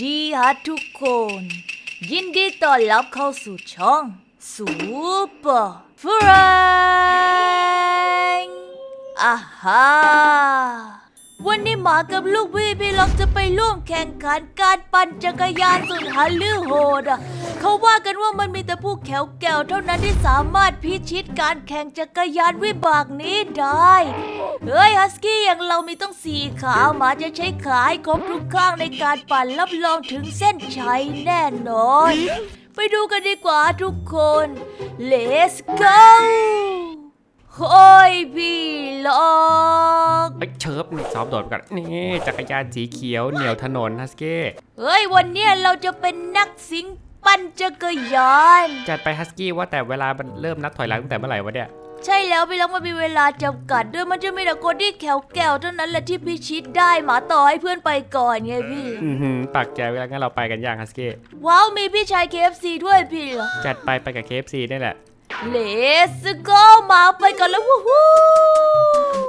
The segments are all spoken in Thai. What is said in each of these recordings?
ดีฮะทุกคน ยินดีต้อนรับเข้าสู่ช่องสูเปอร์ฟรนอาฮา วันนี้หมากับลูกพี่พี่ล็อกจะไปร่วมแข่งขันการปั่นจักรยานสุดฮัลลือโหดอะเขาว่ากันว่ามันมีแต่ผู้แขวแก้วเท่านั้นที่สามารถพิชิตการแข่งจักรยานวิบากนี้ได้ เฮ้ยฮัสกี้อย่างเรามีต้องสี่ขาหมาจะใช้ขาให้ครบทุกข้างในการปั่นรับรองถึงเส้นชัยแน่นอน ไปดูกันดีกว่าทุกคน let's go โอ้ยพี่ล็อกเอ้ยเชิบนี่ซ้อมโดดกันนี่จักรยานสีเขียวเหนียวถนนฮัสเก้เฮ้ยวันเนี้ยเราจะเป็นนักสิงปั่นจักรยาน จัดไปฮัสกี้ว่าแต่เวลามันเริ่มนับถอยหลังตั้งแต่เมื่อไหร่วะเนี่ย ใช่แล้วพี่ล็อกมันมีเวลาจำกัดด้วยมันจะมีแต่คนที่แขวแก้วเท่านั้นแหละที่พิชิตได้หมาต่อให้เพื่อนไปก่อนไงพี่ อือหือปากใจเวลางั้นเราไปกันย่างฮัสกี้ว้าวมีพี่ชาย KFC ด้วยพี่เหรอจัดไปไปกับเคฟซีนี่แหละ Let's go มาไปก่อนแล้ววู้ฮู้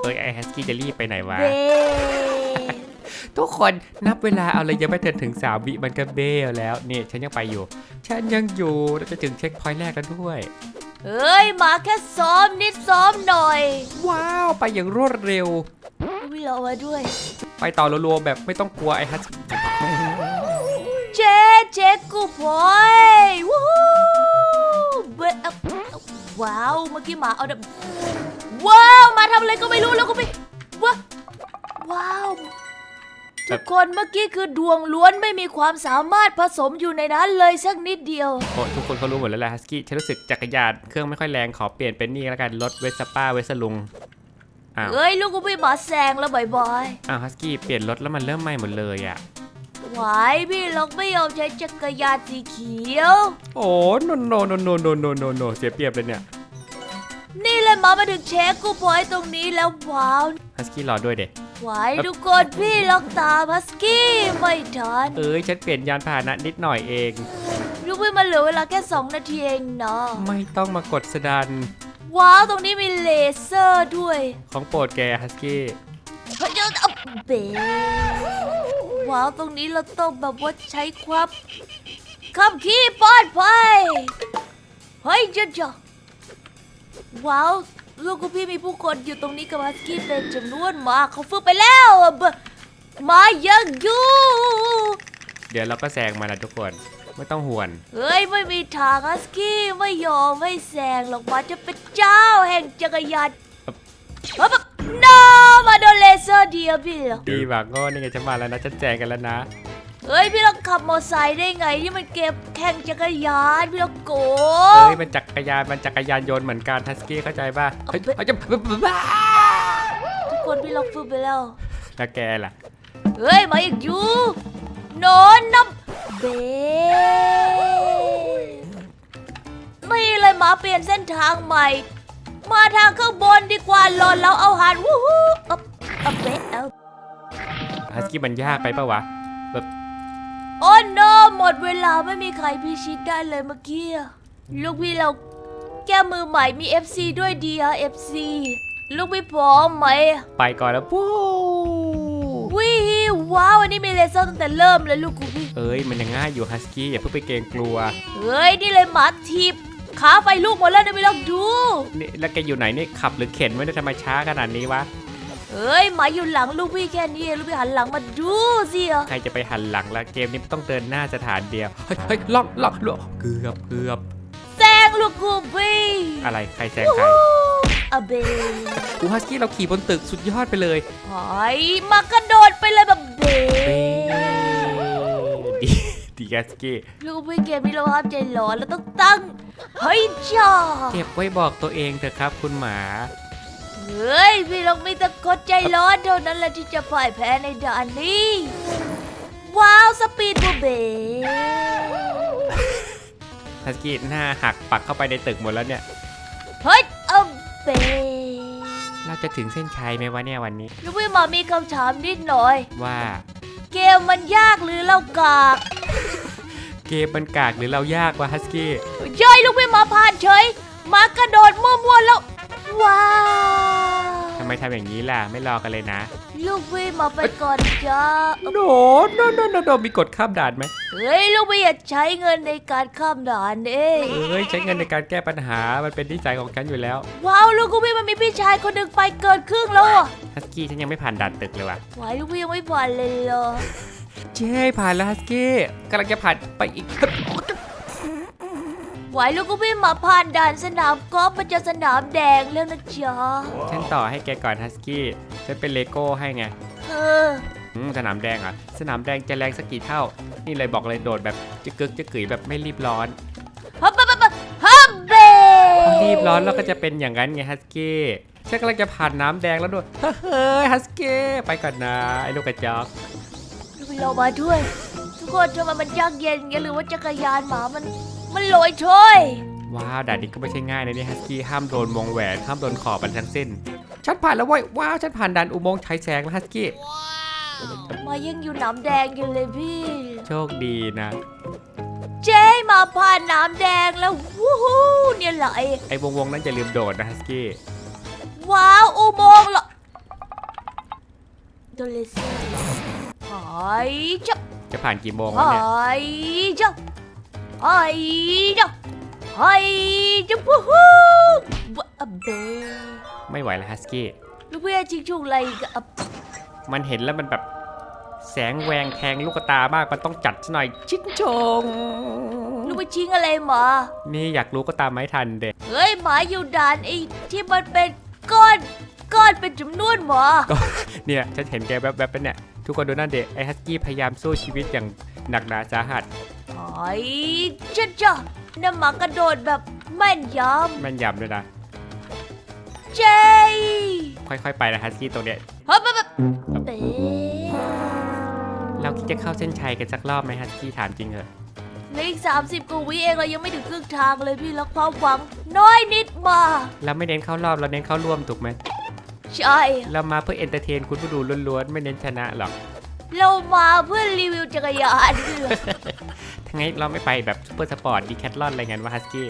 เอ้ยไอฮัสกี้จะรีบไปไหนวะ เบ้ทุกคนนับเวลาเอาเลยยังไม่ทันถึงสามวิมันก็เบ้แล้วนี่ฉันยังไปอยู่ ฉันยังอยู่แล้วจะถึงเช็คพอยต์แรกแล้วด้วย เอ้ยมาแค่ซ้อมนิดซ้อมหน่อยว้าวไปอย่างรวดเร็วพี่เรามาด้วย ไปต่อรัวๆแบบไม่ต้องกลัวไอฮัสเจ๊เจ๊กูพอยวู้ฮู้เบ้อะ ว้าวเมื่อกี้หมาเอาแบบว้าวมาทำอะไรก็ไม่รู้แล้วก็ไปว้าวว้าวทุกคนเมื่อกี้คือดวงล้วนไม่มีความสามารถผสมอยู่ในนั้นเลยสักนิดเดียวโอ้ทุกคนเขารู้หมดแล้วแหละฮัสกี้ฉันรู้สึกจักรยานเครื่องไม่ค่อยแรงขอเปลี่ยนเป็นนี่แล้วกันรถเวสป้าเวสลุงอ้าวเอ้ยลูกกูพี่หมาแซงแล้วบ่อยๆอ้าวฮัสกี้เปลี่ยนรถแล้วมันเริ่มไหม้หมดเลยอะ หวายพี่ล็อกไม่ยอมใช้จักรยานสีเขียว โอ้โนโนโนโนโนโนโนโนเสียเปรียบเลยเนี่ยนี่เลยมามาถึงเช็คกูพอยตรงนี้แล้วว้าวฮัสกี้รอด้วยเด็หวายทุกคนพี่ล็อกตาพัสกี้ไม่ทันเอ้ยฉันเปลี่ยนยานพาหนะนิดหน่อยเองลูกพี่มันเหลือเวลาแค่ 2 นาทีเองเนาะไม่ต้องมากดสดัน ว้าวตรงนี้มีเลเซอร์ด้วย ของโปรดแกฮัสกี้เฮ้ยเดี๋ยวเอาเบ ว้าวตรงนี้เราต้องแบบว่าใช้ความขับขี่ปลอดภัยเฮ้ยเจ้าจ้าว้าวลูกกูพี่มีผู้คนอยู่ตรงนี้กับฮัสกี้เป็นจำนวนมากเขาฟื้นไปแล้วอะเบมายังอยู่เดี๋ยวเราก็แซงมานะทุกคนไม่ต้องห่วงเฮ้ยไม่มีทางฮัสกี้ไม่ยอมไม่แซงหรอกมาจะเป็นเจ้าแห่งจักรยานเฮ้ยแบบน้า มาโดนเลเซอร์เดียวพี่เหรอดีหวังก็นี่ไงฉันมาแล้วนะฉันแจงกันแล้วนะ เฮ้ยพี่เราขับมอเตอร์ไซค์ได้ไงที่มันเก็บแข่งจักรยานพี่เราโกเอ้ยมันจักรยานมันจักรยานยนต์เหมือนกันฮัสกี้เข้าใจป่ะเฮ้ยเฮ้ยจะบ้าทุกคนพี่เราฟื้นไปแล้ว แล้วแกล่ะเฮ้ยมาอีกอยู่นอนน้ำเบนี่เลยหมาเปลี่ยนเส้นทางใหม่ มาทางข้างบนดีกว่าหลอนเราเอาหันวู้ฮู้อับอับเบะเอาฮัสกี้มันยากไปปะวะแบบโอ้โนหมดเวลาไม่มีใครพิชิตได้เลยเมื่อกี้อะลูกพี่เราแก้มือใหม่มี FC ด้วยดีอะ FC ลูกพี่พร้อมไหม ไปก่อนแล้วปู้วิว้าวอันนี้มีเลเซอร์ตั้งแต่เริ่มเลยลูกกูพี่เอ้ย มันยังง่ายอยู่ฮัสกี้อย่าเพิ่งไปเกรงกลัว เฮ้ย นี่เลยหมาทิพ ขาไฟลูกหมดแล้วนะไม่ลองดู นี่แล้วแกอยู่ไหนนี่ขับหรือเข็นไม่ได้ทำไมช้าขนาดนี้วะเฮ้ยหมาอยู่หลังลูกพี่แค่นี้ลูกพี่หันหลังมาดูสิอะใครจะไปหันหลังละเกมนี้ต้องเดินหน้าสถานเดียว เฮ้ยเฮ้ยล็อกล็อกล็อกเกือบเกือบแซงลูกกูพี่อะไรใครแซงใครอะเบอูฮัสกี้เราขี่บนตึกสุดยอดไปเลยหอยมากระโดดไปเลยแบบเบดีดีฮัสกี้ลูกพี่เกมนี้เราห้ามใจร้อนเราต้องตั้ง เฮ้ยจ้าเก็บไว้บอกตัวเองเถอะครับคุณหมา เฮ้ยพี่ลองมีแต่คนใจร้อนเท่านั้นแหละที่จะพ่ายแพ้ในด่านนี้ ว้าวสปีดบูเบฮัสกี้หน้าหักปักเข้าไปในตึกหมดแล้วเนี่ย เฮ้ยเอาเบเราจะถึงเส้นชัยไหมวะเนี่ยวันนี้ลูกพี่หมามีคำถามนิดหน่อยว่า เกมมันยากหรือเรากาก เกมมันกากหรือเรายากวะฮัสกี้เย้ยลูกพี่หมาผ่านเฉยหมากระโดดมั่วๆแล้ว ว้าวทำไมทำอย่างนี้ล่ะไม่รอกันเลยนะ ลูกพี่มาไปก่อนจ้าโนโนโนโนโนมีกดข้ามด่านไหมเฮ้ยลูกพี่อย่าใช้เงินในการข้ามด่านเองเอ้ยใช้เงินในการแก้ปัญหามันเป็นนิสัยของฉันอยู่แล้วว้าวลูกพี่มันมีพี่ชายคนหนึ่งไปเกินครึ่งแล้วอะฮัสกี้ฉันยังไม่ผ่านด่านตึกเลยว่ะไหวลูกพี่ยังไม่ผ่านเลยเหรอ เจ๊ผ่านแล้วฮัสกี้กำลังจะผ่านไปอีกไหวลูกพี่มาผ่านด่านสนามกอล์ฟมันจะสนามแดงแล้วนะจ๊ะฉันต่อให้แกก่อนฮัสกี้ฉันเป็นเลโก้ให้ไงเอออืมสนามแดงเหรอะ สนามแดงจะแรงสักกี่เท่า นี่เลยบอกเลยโดดแบบจะกึกจะกึ๋ยแบบไม่รีบร้อนฮับฮับฮับฮับเบพอรีบร้อนแล้วก็จะเป็นอย่างนั้นไงฮัสกี้ฉันกำลังจะผ่านน้ำแดงแล้วด้วยเฮ้ยฮัสกี้ไปก่อนนะไอ้ลูกกระจอก ลูกพี่เรามาด้วย ทุกคนทำไมมันยากเย็นอย่างหรือว่าจักรยานหมามัน มันลอยช่วยว้าวด่านนี้ก็ไม่ใช่ง่ายนะเนี่ยฮัสกี้ห้ามโดนวงแหวนห้ามโดนขอบมันทั้งสิ้นฉันผ่านแล้วเว้ยว้าวฉันผ่านด่านอุโมงค์ฉายแสงแล้วฮัสกี้มายังอยู่น้ำแดงอยู่เลยพี่ โชคดีนะ เจ๊มาผ่านน้ำแดงแล้ววู้ฮู้เนี่ยไหลไอ้วงวงๆนั้นอย่าลืมโดดนะฮัสกี้ว้าวอุโมงค์เหรอโดเลเซ่ หายจับจะผ่านกี่โมงหแล้วเนี่ยายจับหายจับหายจับวู้ฮู้บะเบไม่ไหวแล้วฮัสกี้ลูกเพื่อนชิงชุงอะไรกับ มันเห็นแล้วมันแบบแสงแหวงแทงลูกตามากมันต้องจัดซะหน่อยชิงชงลูกไปชิงอะไรมา นี่อยากรู้ก็ตามไม่ทันเด็กเฮ้ยหมาอยู่ด่านไอ้ที่มันเป็นก้อนก้อนเป็นจำนวนหมา ก็ เนี่ยฉันเห็นแกแวบๆเป็นเนี่ย ทุกคนดูนั่นเด็กไอ้ฮัสกี้พยายามสู้ชีวิตอย่างหนักหนาสาหัสหายจ้าจ้าน้ำหมากระโดดแบบแม่นยแม่นยำด้วยนะำเจ๊ค่อยๆ ไปนะฮัสกี้ตรงเนี้ยฮับแบบแบบเป๊ะเราคิดจะเข้าเส้นชัยกันสักรอบไหมฮัสกี้ถามจริงเหรอะเหลืออีกสามสิบกว่าวิเองเรายังไม่ถึงครึ่งทางเลยพี่แล้วความหวัง น้อยนิดมา เราไม่เน้นเข้ารอบเราเน้นเข้าร่วมถูกไหม ใช่ เรามาเพื่อเอนเตอร์เทนคุณผู้ดูล้วนๆ ไม่เน้นชนะหรอก เรามาเพื่อรีวิวจักรยานพี่ทั้งนี้เราไม่ไปแบบซูเปอร์สปอร์ตดีแคทลอนอะไรเงี้ยว่าฮัสกี้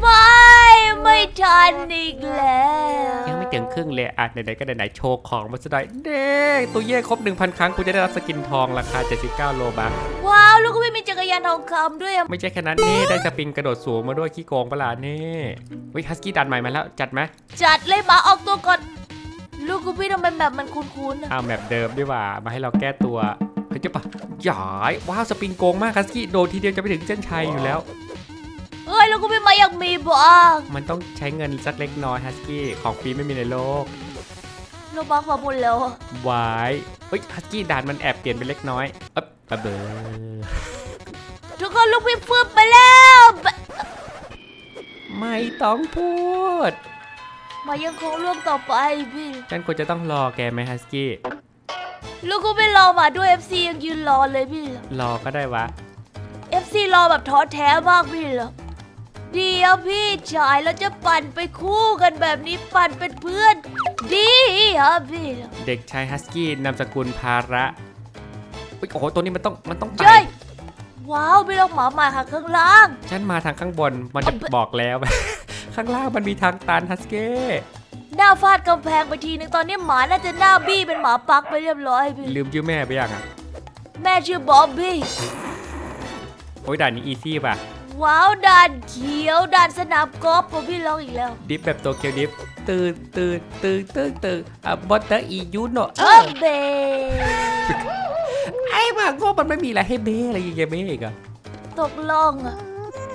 ไม่ไม่ ทันอีกแล้วยังไม่ถึงครึ่งเลยอะไหนๆก็ไหนๆโชว์ของมาสักหน่อยเด้ตัวเย่ครบ 1,000 ครั้งคุณจะได้รับสกินทองราคา 79 โลบาทว้าวลูกก็ไม่มีจักรยานทองคำด้วยอะไม่ใช่แค่นั้นนี่ได้สปริงกระโดดสูงมาด้วยขี้โกงปะล่ะนี่วิฮัสกี้ดันใหม่มาแล้วจัดไหมจัดเลยหมาออกตัวก่อนลูกกูพี่ทำไมแบบมันคุ้นๆอะเอาแบบเดิมดีกว่ามาให้เราแก้ตัวเฮ้ยจะปะหยายว้าวสปริงโกงมากฮัสกี้โดนทีเดียวจะไปถึงเส้นชัยอยู่แล้ว เฮ้ยลูกกูพี่มาอยากมีบ้างมันต้องใช้เงินสักเล็กน้อยฮัสกี้ของฟรีไม่มีในโลกลูกบักมาบุญแล้วอะวายเฮ้ยฮัสกี้ด่านมันแอบเปลี่ยนไปเล็กน้อยเอ๊บปะเบอทุกคนลูกพี่ฟืบไปแล้วบะไม่ต้องพูด มายังคงร่วมต่อไปพี่ฉันควรจะต้องรอแกไหมฮัสกี้ลูกกูพี่รอมาด้วย FC ยังยืนรอเลยพี่ รอก็ได้วะ FC รอแบบท้อแท้มากพี่เหรอ เดี๋ยวพี่ชายเราจะปั่นไปคู่กันแบบนี้ปั่นเป็นเพื่อน ดีฮะพี่เหรอเด็กชายฮัสกี้นามสกุลภาระเฮ้ยโอ้โหตัวนี้มันต้องมันต้องเจ้ไต่ยว้าวพี่ลองหมามาค่ะข้างล่าง ฉันมาทางข้างบนมันจะบอกแล้ว ข้างล่างมันมีทางตันฮัสกี้หน้าฟาดกำแพงไปทีนึงตอนนี้หมาน่าจะหน้าบี้เป็นหมาปักไปเรียบร้อยพี่ลืมชื่อแม่ไปยังอะ แม่ชื่อบ๊อบบี้โอ้ยด่านนี้อีซี่ป่ะ ว้าวด่านเขียวด่านสนามกอล์ฟผมพี่ลองอีกแล้ว ดิฟแบบโตเกียวดิฟตื่นตื่นตื่นตื่นตื่นอะบอตเตอร์อียูโนเอเอออเบไอ้บ้าโง่มันไม่มีอะไรให้เบ้อะไรอย่างเงี้ยเบ้อีกอะตกล่องอะ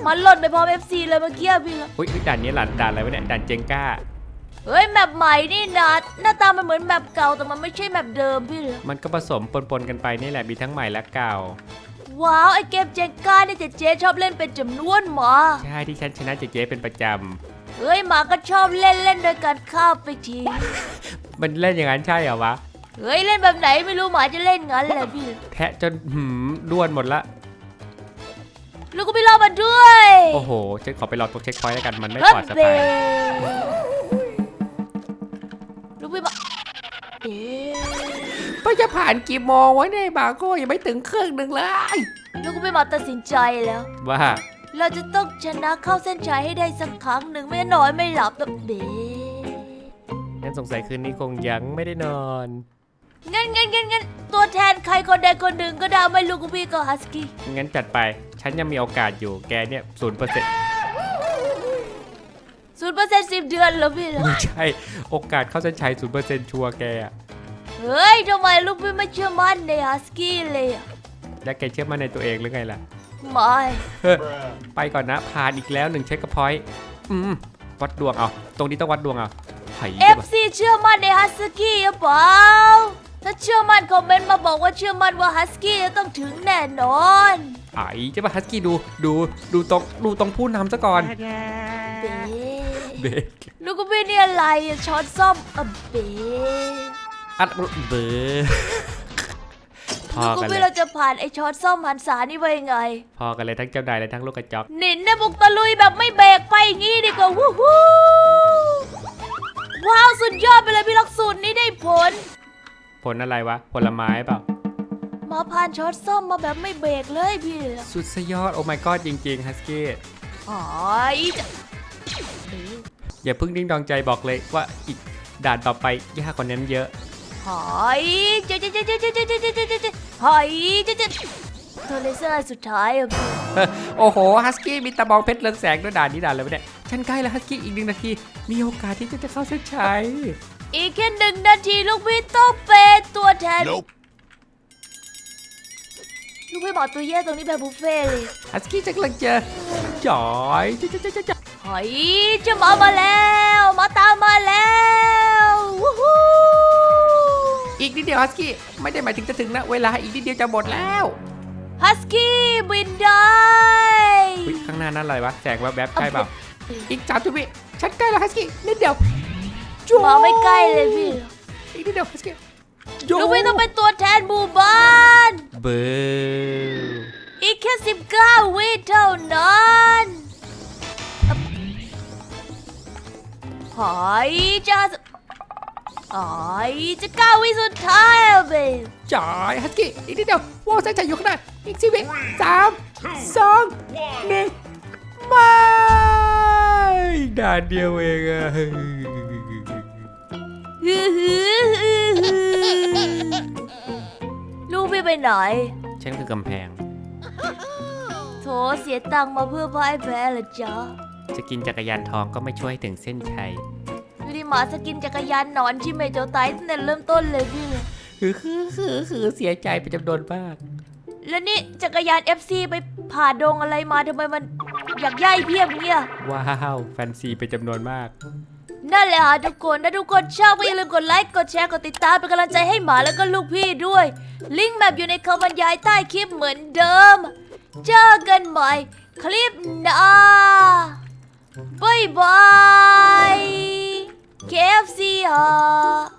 มันหล่นไปพร้อม FC เลยเมื่อกี้พี่ละอุ้ยด่านนี้หลานด่านอะไรวะเนี่ยด่านเจงก้า เฮ้ยแมปใหม่นี่นะหน้าตามันเหมือนแมปเก่าแต่มันไม่ใช่แมปเดิมพี่เหรอมันก็ผสมปนๆกันไปนี่แหละมีทั้งใหม่และเก่า ว้าวไอเกมเจงก้าเนี่ยเจ๊เจ๊ชอบเล่นเป็นจำนวนหมาใช่ที่ฉันชนะเจ๊ๆเป็นประจเฮ้ยหมาก็ชอบเล่นเล่นโดยการฆ่าไปทิ้งำมันเล่นอย่างนั้นใช่เหรอวะ เฮ้ยเล่นแบบไหนไม่รู้หมาจะเล่นงั้นแหละพี่แทะจนหืมด้วนหมดละลูกก็พี่รอมาด้วยโอ้โหฉันขอไปรอตรงเช็คพอยต์แล้วกันมันไม่เฮ้ยปลอดสเบบายลูกพี่มาเอ๊ะ ก็จะผ่านกี่โมงวะเนี่ยบาโก้ยังไม่ถึงครึ่งหนึ่งเลยลูกก็พี่มาตัดสินใจแล้ว ว่า เราจะต้องชนะเข้าเส้นชัยให้ได้สักครั้งหนึ่งไม่น้อยไม่หลับแบบเบ๊งั้นงั้นสงสัยคืนนี้คงยังไม่ได้นอน งั้นงั้นงั้นงั้นตัวแทนใครคนใดคนหนึ่งก็ได้ไม่ลูกกับพี่ก็ฮัสกี้งั้นจัดไป ฉันยังมีโอกาสอยู่ แกเนี่ยศูนย์เปอร์เซ็นต์ศูนย์เปอร์เซ็นต์สิบเดือนเหรอพี่เหรอไม่ใช่ โอกาสเข้าเส้นชัยศูนย์เปอร์เซ็นต์ชัวร์แกอะ เฮ้ยทำไมลูกพี่ไม่เชื่อมั่นในฮัสกี้เลยอะแล้วแกเชื่อมั่นในตัวเองหรือไงล่ะไม่เฮ้ยไปก่อนนะผ่านอีกแล้วหนึ่งเช็คกับพอยต์อืมวัดดวงเอาตรงนี้ต้องวัดดวงเอาไผ่เอเดี๋ยวฟปะซีเชื่อมั่นในฮัสกี้หรือเปล่าถ้าเชื่อมั่นคอมเมนต์มาบอกว่าเชื่อมั่นว่าฮัสกี้จะต้องถึงแน่นอนไอ้เจ้าปะฮัสกี้ดูดูดูตรงดูตรงผู้นำซะก่อนเบ๊เบรกลูกกับพี่นี่อะไรอะช้อนส้อมอะเบ๊ อัดเบอร์พอลูกกับกันเลพี่ยเราจะผ่านไอช้อนส้อมหันษานี่ไปยังไง พอกันเลยทั้งเจ้านายและทั้งลูกกระจอกหนินเนี่ยบุกตะลุยแบบไม่เบรกไปอย่างงี้ดีกว่าวู้ฮู้ว้าวสุดยอดไปเลยพี่ล็อกสูตรนี้ได้ผล ผลอะไรวะ ผลไม้เปล่า มาผ่านช้อนส้อมมาแบบไม่เบรกเลยพี่สุดสยอด โอ้ my god จริงๆฮัสกี้อ๋ออีจะอย่าเพิ่งดิ้งดองใจบอกเลยว่าอีกด่านต่อไปยากกว่านั้นเยอะ หอยเจ๊เจ๊เจ๊เจ๊เจ๊เจ๊เจ๊เจ๊เจ๊เจ๊เจ๊หอยเจ๊เจ๊เธอเลเซอร์สุดท้ายอะพี่โอ้โหฮัสกี้มีตะบองเพชรเรืองแสงด้วยด่านนี้ด่านอะไรวะเนี่ยฉันใกล้แล้วฮัสกี้อีกหนึ่งนาที มีโอกาสที่จะเข้าเส้นชัยอีกแค่หนึ่งนาทีลูกพี่ต้องเป็นตัวแทน Nope. ลูกพี่บอกตัวแย่ตรงนี้แบบบุฟเฟ่ต์เลยฮัสกี้จะกำลังเจอจ่อยจ๊ะจ๊ะจ๊ะจ๊ะจ๊ะหอยเจะมามาแล้ว มาตามมาแล้ววู้ฮู้ อีกนิดเดียวฮัสกี้ไม่ได้หมายถึงจะถึงนะ เวลาอีกนิดเดียวจะหมดแล้วฮัสกี้บินได้อุ๊ยข้างหน้านั่นอะไรวะแสงแวบๆใช่เปล่าอีกสามสิบวิฉันใกล้แล้วฮัสกี้นิดเดียวจุ๊มาไม่ใกล้เลยพี่ อีกนิดเดียวฮัสกี้ลูกพี่ต้องเป็นตัวแทนหมู่บ้านเบอร์อีกแค่19วิเท่านั้นหอยจะ หอยจะเก้าวิสุดท้ายอะเบลจ่ายฮัสกี้อีกนิดเดียวว้าวเส้นชัยอยู่ข้างหน้าอีกสิบวิสามสองหนึ่งไม่ด่านเดียวเองอะฮือฮือฮือฮือลูกพี่ไปไหน ฉันคือกำแพง โถเสียตังค์มาเพื่อพ่ายแพ้เหรอจ๊ะ จะกินจักรยานทองก็ไม่ช่วยให้ถึงเส้นชัย ดูดิหมาสกินจักรยานหนอนที่เมโจไตตั้งแต่เริ่มต้นเลยพี่คือคือคือคือเสียใจเป็นจำนวนมาก แล้วนี่จักรยาน FC ไปผ่าดงอะไรมาทำไมมันอยากย่ายเพียบเนี่ย ว้าวแฟนซีเป็นจำนวนมาก นั่นแหละค่ะทุกคนถ้าทุกคนชอบก็อย่าลืมกดไลค์กดแชร์กดติดตามเป็นกำลังใจให้หมาแล้วก็ลูกพี่ด้วย ลิงก์แบบอยู่ในคำบรรยายใต้คลิปเหมือนเดิม เจอกันใหม่คลิปหน้าบ๊ายบาย KFC よ